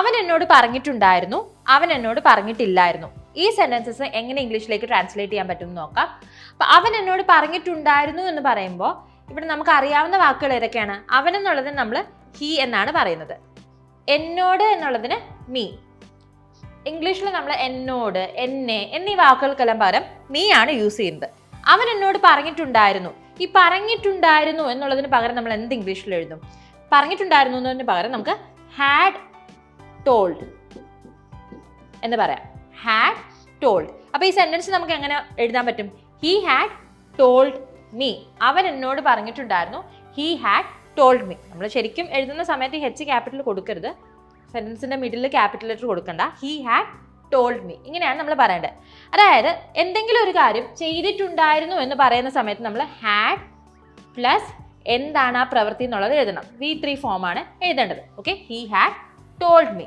അവൻ എന്നോട് പറഞ്ഞിട്ടുണ്ടായിരുന്നു. അവൻ എന്നോട് പറഞ്ഞിട്ടില്ലായിരുന്നു. ഈ സെന്റൻസസ് എങ്ങനെ ഇംഗ്ലീഷിലേക്ക് ട്രാൻസ്ലേറ്റ് ചെയ്യാൻ പറ്റും നോക്കാം. അപ്പൊ അവൻ എന്നോട് പറഞ്ഞിട്ടുണ്ടായിരുന്നു എന്ന് പറയുമ്പോൾ ഇവിടെ നമുക്ക് അറിയാവുന്ന വാക്കുകൾ ഏതൊക്കെയാണ്? അവൻ എന്നുള്ളതിന് നമ്മൾ ഹി എന്നാണ് പറയുന്നത്. എന്നോട് എന്നുള്ളതിന് മീ ഇംഗ്ലീഷിൽ നമ്മൾ എന്നോട് എന്നെ എന്നീ വാക്കുകൾക്കെല്ലാം പകരം മീ ആണ് യൂസ് ചെയ്യുന്നത്. അവൻ എന്നോട് പറഞ്ഞിട്ടുണ്ടായിരുന്നു. ഈ പറഞ്ഞിട്ടുണ്ടായിരുന്നു എന്നുള്ളതിന് പകരം നമ്മൾ എന്ത് ഇംഗ്ലീഷിൽ എഴുതും? പറഞ്ഞിട്ടുണ്ടായിരുന്നു എന്നതിന് പകരം നമുക്ക് ഹാഡ് ടോൾഡ് എന്ന് പറയാം. ഹാഡ് ടോൾഡ് അപ്പോൾ ഈ സെന്റൻസ് നമുക്ക് എങ്ങനെ എഴുതാൻ പറ്റും? ഹി ഹാഡ് ടോൾഡ് മീ അവൻ എന്നോട് പറഞ്ഞിട്ടുണ്ടായിരുന്നു ഹി ഹാഡ് ടോൾഡ് മീ നമ്മൾ ശരിക്കും എഴുതുന്ന സമയത്ത് ഹെച്ച് ക്യാപിറ്റൽ കൊടുക്കരുത്. സെന്റൻസിന്റെ മിഡിൽ ക്യാപിറ്റൽ ലെറ്റർ കൊടുക്കണ്ട. ഹി ഹാഡ് ടോൾഡ് മീ ഇങ്ങനെയാണ് നമ്മൾ പറയേണ്ടത്. അതായത് എന്തെങ്കിലും ഒരു കാര്യം ചെയ്തിട്ടുണ്ടായിരുന്നു എന്ന് പറയുന്ന സമയത്ത് നമ്മൾ ഹാഡ് പ്ലസ് എന്താണ് ആ പ്രവൃത്തി എന്നുള്ളത് എഴുതണം. വി ത്രീ ഫോമാണ് എഴുതേണ്ടത്. Okay he had told me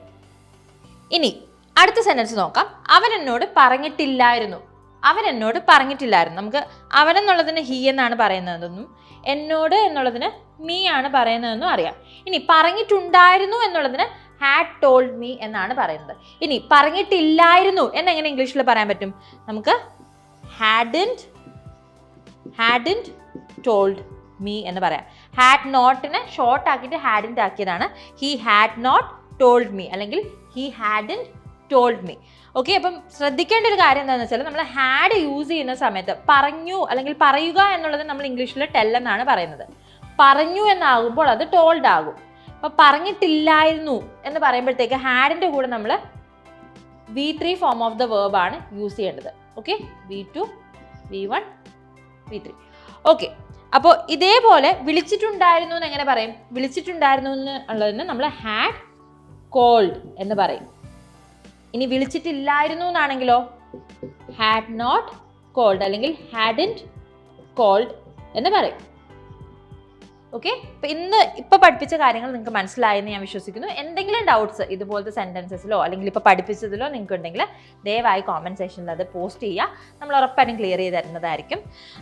ഇനി അടുത്ത സെന്റൻസ് നോക്കാം. അവൻ എന്നോട് പറഞ്ഞിട്ടില്ലായിരുന്നു. അവൻ എന്നോട് പറഞ്ഞിട്ടില്ലായിരുന്നു. നമുക്ക് അവൻ എന്നുള്ളതിന് ഹീ എന്നാണ് പറയുന്നതെന്നും എന്നോട് എന്നുള്ളതിന് മീ ആണ് പറയുന്നതെന്നും അറിയാം. ഇനി പറഞ്ഞിട്ടുണ്ടായിരുന്നു എന്നുള്ളതിന് ഹാഡ് ടോൾഡ് മീ എന്നാണ് പറയുന്നത്. ഇനി പറഞ്ഞിട്ടില്ലായിരുന്നു എന്നെങ്ങനെ ഇംഗ്ലീഷിൽ പറയാൻ പറ്റും? നമുക്ക് ഹാഡിന്റ് ഹാഡിന്റ് ടോൾഡ് മീ എന്ന് പറയാം. ഹാഡ് നോട്ടിനെ ഷോർട്ട് ആക്കിയിട്ട് ഹാഡിന്റ് ആക്കിയതാണ്. He had not told me അല്ലെങ്കിൽ he hadn't told me okay അപ്പം ശ്രദ്ധിക്കേണ്ട ഒരു കാര്യം എന്താണെന്ന് വെച്ചാൽ നമ്മൾ ഹാഡ് യൂസ് ചെയ്യുന്ന സമയത്ത് പറഞ്ഞു അല്ലെങ്കിൽ പറയുക എന്നുള്ളത് നമ്മൾ ഇംഗ്ലീഷിൽ ടെൽ എന്നാണ് പറയുന്നത്. പറഞ്ഞു എന്നാകുമ്പോൾ അത് ടോൾഡ് ആകും. അപ്പൊ പറഞ്ഞിട്ടില്ലായിരുന്നു എന്ന് പറയുമ്പോഴത്തേക്ക് ഹാഡിന്റെ കൂടെ നമ്മൾ V three form of the verb ആണ് യൂസ് ചെയ്യേണ്ടത്. Okay V two V one V three okay അപ്പോൾ ഇതേപോലെ വിളിച്ചിട്ടുണ്ടായിരുന്നു എന്ന് എങ്ങനെ പറയും? വിളിച്ചിട്ടുണ്ടായിരുന്നു എന്ന് ഉള്ളതിന് നമ്മൾ ഹാഡ് കോൾഡ് എന്ന് പറയും. ഇനി വിളിച്ചിട്ടില്ലായിരുന്നു എന്നാണെങ്കിലോ? ഹാഡ് നോട്ട് കോൾഡ് അല്ലെങ്കിൽ ഹാഡിന്റ് കോൾഡ് എന്ന് പറയും. ഓക്കെ ഇപ്പം ഇന്ന് ഇപ്പോൾ പഠിപ്പിച്ച കാര്യങ്ങൾ നിങ്ങൾക്ക് മനസ്സിലായെന്ന് ഞാൻ വിശ്വസിക്കുന്നു. എന്തെങ്കിലും ഡൗട്ട്സ് ഇതുപോലത്തെ സെന്റൻസസിലോ അല്ലെങ്കിൽ ഇപ്പോൾ പഠിപ്പിച്ചതിലോ നിങ്ങൾക്ക് ഉണ്ടെങ്കിൽ ദയവായി കോമന്റ് സെക്ഷനിൽ അത് പോസ്റ്റ് ചെയ്യുക. നമ്മൾ ഉറപ്പായിട്ടും ക്ലിയർ ചെയ്ത് തരുന്നതായിരിക്കും.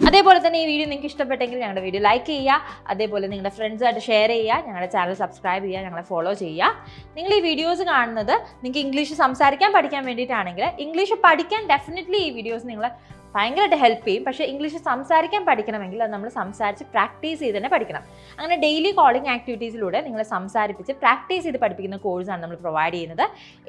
അതേപോലെ തന്നെ ഈ വീഡിയോ നിങ്ങൾക്ക് ഇഷ്ടപ്പെട്ടെങ്കിൽ ഞങ്ങളുടെ വീഡിയോ ലൈക്ക് ചെയ്യുക. അതേപോലെ നിങ്ങളുടെ ഫ്രണ്ട്സായിട്ട് ഷെയർ ചെയ്യുക. ഞങ്ങളുടെ ചാനൽ സബ്സ്ക്രൈബ് ചെയ്യുക. ഞങ്ങളെ ഫോളോ ചെയ്യുക. നിങ്ങൾ ഈ വീഡിയോസ് കാണുന്നത് നിങ്ങൾക്ക് ഇംഗ്ലീഷ് സംസാരിക്കാൻ പഠിക്കാൻ വേണ്ടിയിട്ടാണെങ്കിൽ ഇംഗ്ലീഷ് പഠിക്കാൻ ഡെഫിനറ്റ്ലി ഈ വീഡിയോസ് നിങ്ങൾ ഭയങ്കരമായിട്ട് ഹെൽപ്പ് ചെയ്യും. പക്ഷേ ഇംഗ്ലീഷ് സംസാരിക്കാൻ പഠിക്കണമെങ്കിൽ അത് നമ്മൾ സംസാരിച്ച് പ്രാക്ടീസ് ചെയ്ത് തന്നെ പഠിക്കണം. അങ്ങനെ ഡെയിലി കോളിംഗ് ആക്ടിവിറ്റീസിലൂടെ നിങ്ങളെ സംസാരിപ്പിച്ച് പ്രാക്ടീസ് ചെയ്ത് പഠിപ്പിക്കുന്ന കോഴ്സാണ് നമ്മൾ പ്രൊവൈഡ് ചെയ്യുന്നത്.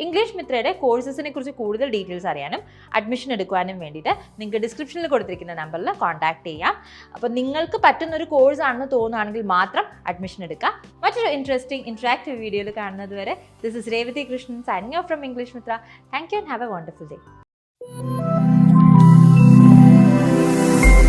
ഇംഗ്ലീഷ് മിത്രയുടെ കോഴ്സസിനെ കുറിച്ച് കൂടുതൽ ഡീറ്റെയിൽസ് അറിയാനും അഡ്മിഷൻ എടുക്കുവാനും വേണ്ടിയിട്ട് നിങ്ങൾക്ക് ഡിസ്ക്രിപ്ഷനിൽ കൊടുത്തിരിക്കുന്ന നമ്പറിൽ കോൺടാക്ട് ചെയ്യാം. അപ്പോൾ നിങ്ങൾക്ക് പറ്റുന്ന ഒരു കോഴ്സാണെന്ന് തോന്നുകയാണെങ്കിൽ മാത്രം അഡ്മിഷൻ എടുക്കുക. മറ്റൊരു ഇൻട്രസ്റ്റിംഗ് ഇൻട്രാക്റ്റീവ് വീഡിയോയിൽ കാണുന്നത് വരെ this is Revathi Krishnan signing off from English Mitra thank you and have a wonderful day